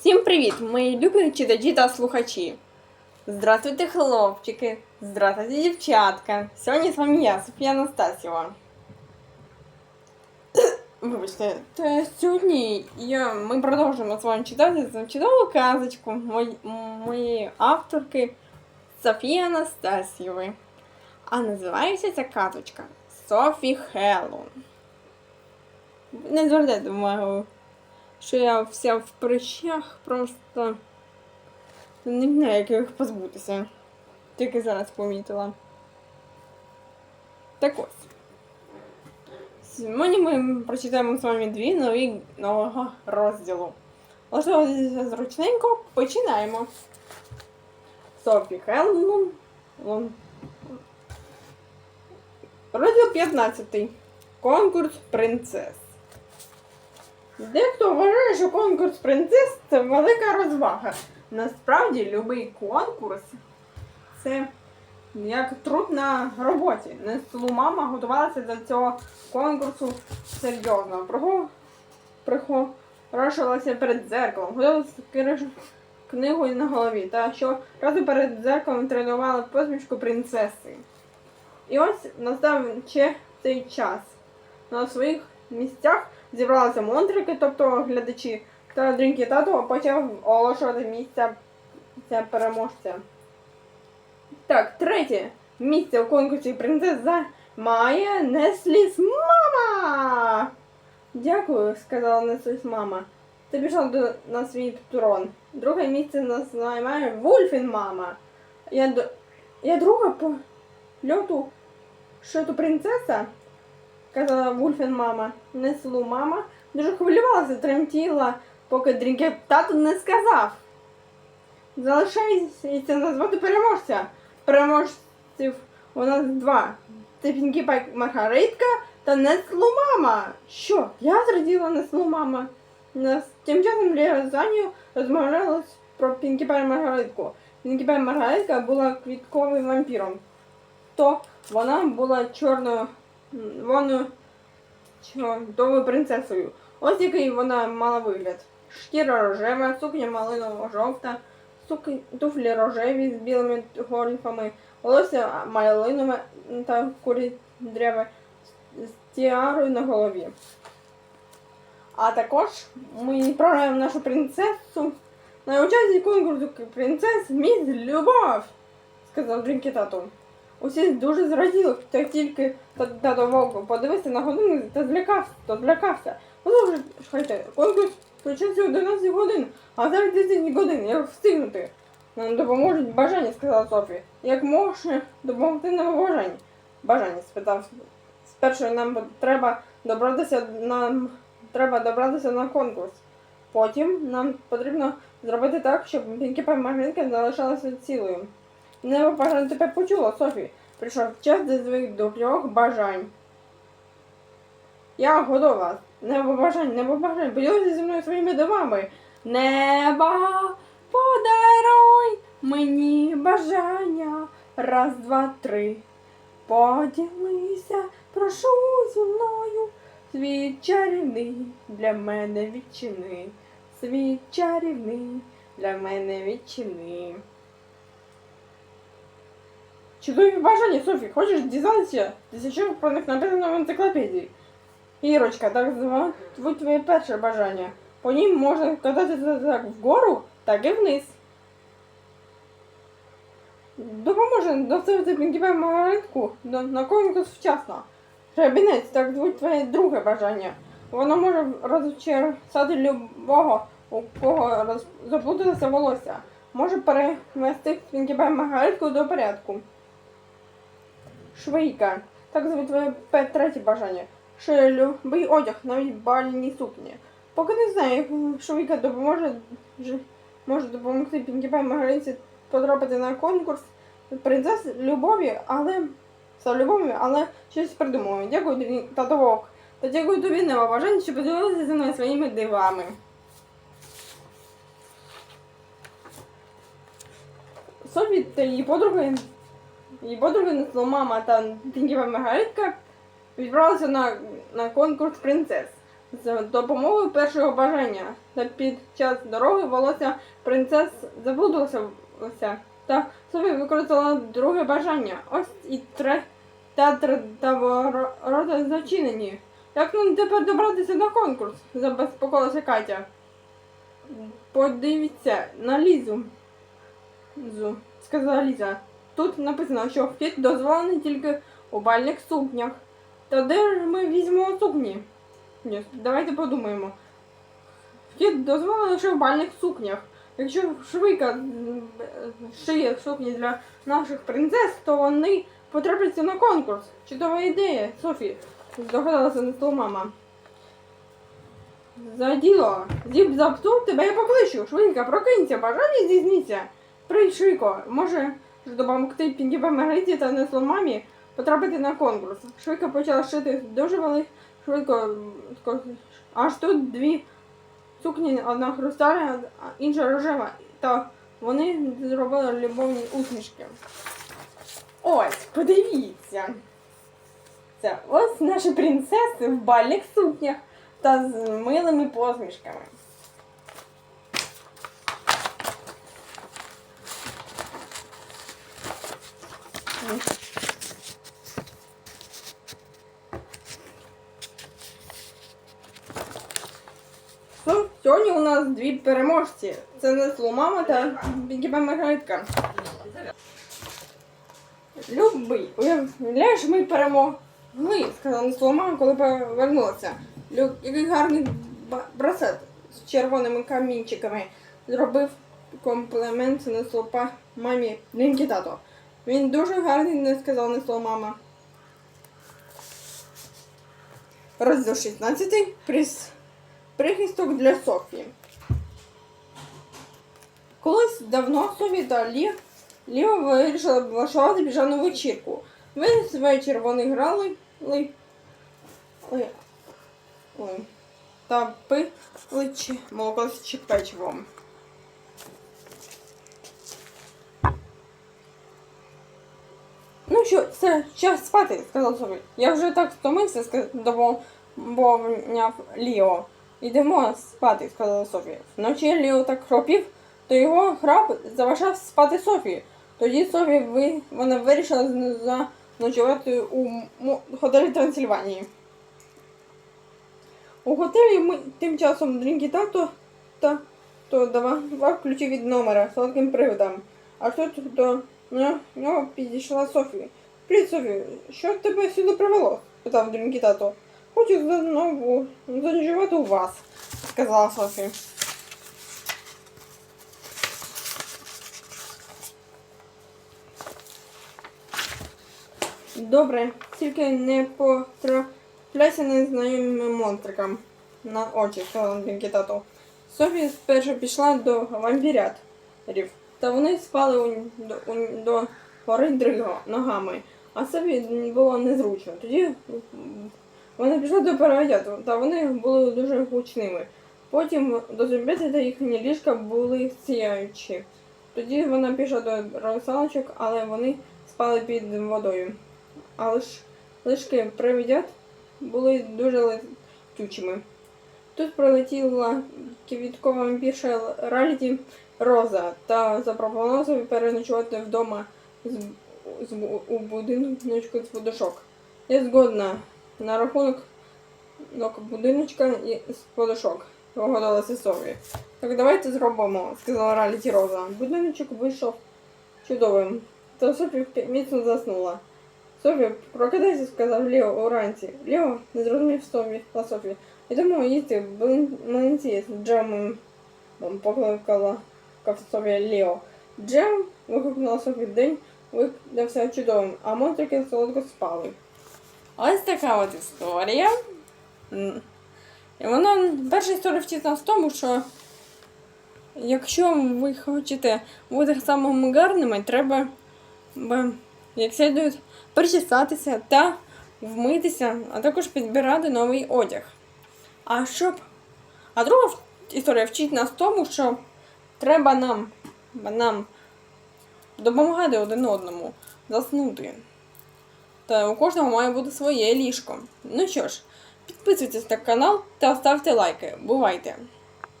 Всім привіт, мої любі читачі та слухачі. Здравствуйте, хлопчики! Здравствуйте, дівчатка! Сьогодні з вами я, Софія Анастасіва. Вибачте, та сьогодні я, ми продовжуємо з вами читати чудову казочку мої- моєї авторки Софії Анастасієвої. А називається ця казочка Софі Хеллоун. Не звертайте увагу що я вся в прищах, просто не знаю, як їх позбутися. Тільки зараз помітила. Так ось. Сьогодні ми прочитаємо з вами дві нові нового розділу. Влаштовуйтеся зручненько, починаємо. Софі Хеллун. Розділ 15. Конкурс принцес. Дехто вважає, що конкурс принцес це велика розвага. Насправді, будь-який конкурс це як труд на роботі. Несу мама готувалася до цього конкурсу серйозно. Прихорошувалася перед дзеркалом, готувалася кириш... книгою на голові. Та що разу перед дзеркалом тренувала посмішку принцеси. І ось настав ще цей час. На своїх місцях зібралися монтрики, тобто глядачі, та дрінки тато почав оголошувати місця ця переможця. Так, третє місце у конкурсі принцеса має Несліс мама. Дякую, сказала Несліс мама. Ти пішла до, на свій трон. Друге місце нас займає Вульфін мама. Я, я друга по льоту що то принцеса казала Вульфін мама. Неслу мама. Дуже хвилювалася, тремтіла, поки дрінке тато не сказав. Залишається назвати переможця. Переможців у нас два. Це Пінкі Пай Маргаритка та Неслу мама. Що? Я зраділа Неслу мама. Нас тим часом Лера з Анію про Пінкі Пай Маргаритку. Пінкі Пай Маргаритка була квітковим вампіром. То вона була чорною вона чудовою принцесою. Ось який вона мала вигляд. Шкіра рожева, сукня малиново-жовта, туфлі рожеві з білими гольфами, волосся малинове та курідряве з тіарою на голові. А також ми відправляємо нашу принцесу на участі конкурсу принцес Міс Любов, сказав Дрінкі тату. Усі дуже зраділи, та тільки тато Вовк подивився на годину та злякався, то злякався. Послухайте, конкурс почався 11 годин, а зараз 10 годин, як встигнути. Нам допоможуть бажання, сказала Софі. Як може допомогти нам бажання? Бажання, спитав. Спершу нам треба добратися нам треба добратися на конкурс. Потім нам потрібно зробити так, щоб Пінкі Пай Маргаритка залишалася цілою. Небо бажання тепер почула, Софі. Прийшов час до своїх трьох бажань. Я готова. Небо бажань, небо бажань. Поділися зі мною своїми домами. Неба, подаруй мені бажання. Раз, два, три. Поділися, прошу зі мною. Світ чарівний для мене відчини. Світ чарівний для мене відчини. Чудові бажання, Софі, хочеш дізнатися, що про них написано в енциклопедії? Ірочка, так звуть твоє перше бажання. По нім можна кататися як вгору, так і вниз. Допоможе доставити Пінкіпе Маргаритку до- на конкурс вчасно. Рабінець, так звуть твоє друге бажання. Воно може розчесати любого, у кого роз... заплуталося волосся. Може перевести Пінкіпе Маргаритку до порядку. Швейка. Так звуть твоє третє бажання. Шиє любий одяг, навіть бальні сукні. Поки не знаю, як швейка допоможе може допомогти Пінкіпай Маргариці потрапити на конкурс принцес любові, але за любов'ю, але щось придумаю. Дякую тобі, тато Та дякую тобі на що поділилися зі мною своїми дивами. Софі та її подруги Її подруги несло мама та Тінківа Маргаритка відправилися на, на конкурс принцес. з допомогою першого бажання. Та під час дороги волосся принцес заблудилося та Софія використала друге бажання. Ось і тре театр та ворота зачинені. Як нам тепер добратися на конкурс? забезпокоїлася Катя. Подивіться на Лізу. Зу, сказала Ліза. Тут написано, що вхід дозволений тільки у бальних сукнях. Та де ж ми візьмемо сукні? Ні, давайте подумаємо. Вхід дозволений лише в бальних сукнях. Якщо швидка шиє сукні для наших принцес, то вони потрапляться на конкурс. Чудова ідея, Софі, здогадалася на стол мама. За діло. Зіб запту, тебе я покличу. Швидко, прокинься, бажання здійсниться. Прийдь. Може допомогти Пінкіпа Маргариті та несло мамі потрапити на конкурс. Швидко почала шити дуже велик, швидко, аж тут дві сукні, одна хрустальна, інша рожева. Та вони зробили любовні усмішки. Ось, подивіться. Це ось наші принцеси в бальних сукнях та з милими посмішками. Ну, сьогодні у нас дві переможці. Це несло мама та Бігіба Маргаритка. Любий, уявляєш, ми перемогли, сказала несло мама, коли повернулася. Люб, який гарний браслет з червоними камінчиками. Зробив комплімент несло мамі Лінкі тато. Він дуже гарний, не сказала несло мама. Розділ 16. Прис... Прихисток для Софії. Колись давно Софі та Лі... Ліо вирішили влаштувати піжану вечірку. Весь вечір вони грали ли... Ой. Ой. та пили молоко з чи печивом. Ну час спати, сказав Софі. Я вже так втомився, сказав домовняв Ліо. Ідемо спати, сказала Софія. Вночі Ліо так хропів, то його храп заважав спати Софії. Тоді Софі ви... вона вирішила заночувати у готелі Трансильванії. У готелі ми тим часом Дрінкі тато та то давав ключі від номера солодким привидам. А тут до нього підійшла Софія. Привіт, Софія, що тебе сюди привело? питав Дрінкі тато. Хочу знову заночувати у вас, сказала Софія. Добре, тільки не потрапляйся незнайомим монстрикам на очі, сказав Дрінкі тато. Софія спершу пішла до вампіряторів, та вони спали у, до, у, до гори ногами, а Софі було незручно. Тоді м, вони пішли до переодяту, та вони були дуже гучними. Потім до зубети та їхні ліжка були сіяючі. Тоді вона пішла до русалочок, але вони спали під водою. Але ж лишки привидят були дуже летючими. Тут прилетіла квіткова вампірша Ральді Роза та запропонувала собі переночувати вдома у будиночку з подушок. Я згодна на рахунок будиночка з подушок. Погодилася Софі. Так давайте зробимо, сказала Раліті Роза. Будиночок вийшов чудовим. Та Софі міцно заснула. Софі, прокидайся, сказав Ліо уранці. Ліо не зрозумів Софі та Софі. Йдемо їсти млинці з джемом, покликала Софія Ліо. Джем вигукнула Софі день, видався чудовим, а монстрики солодко спали. Ось така от історія. І вона перша історія вчить нас в тому, що якщо ви хочете бути самими гарними, треба як слідує причесатися та вмитися, а також підбирати новий одяг. А щоб. А друга історія вчить нас тому, що треба нам, нам допомагати один одному заснути. Та у кожного має бути своє ліжко. Ну що ж, Підписуйтесь на канал та ставте лайки. Бувайте!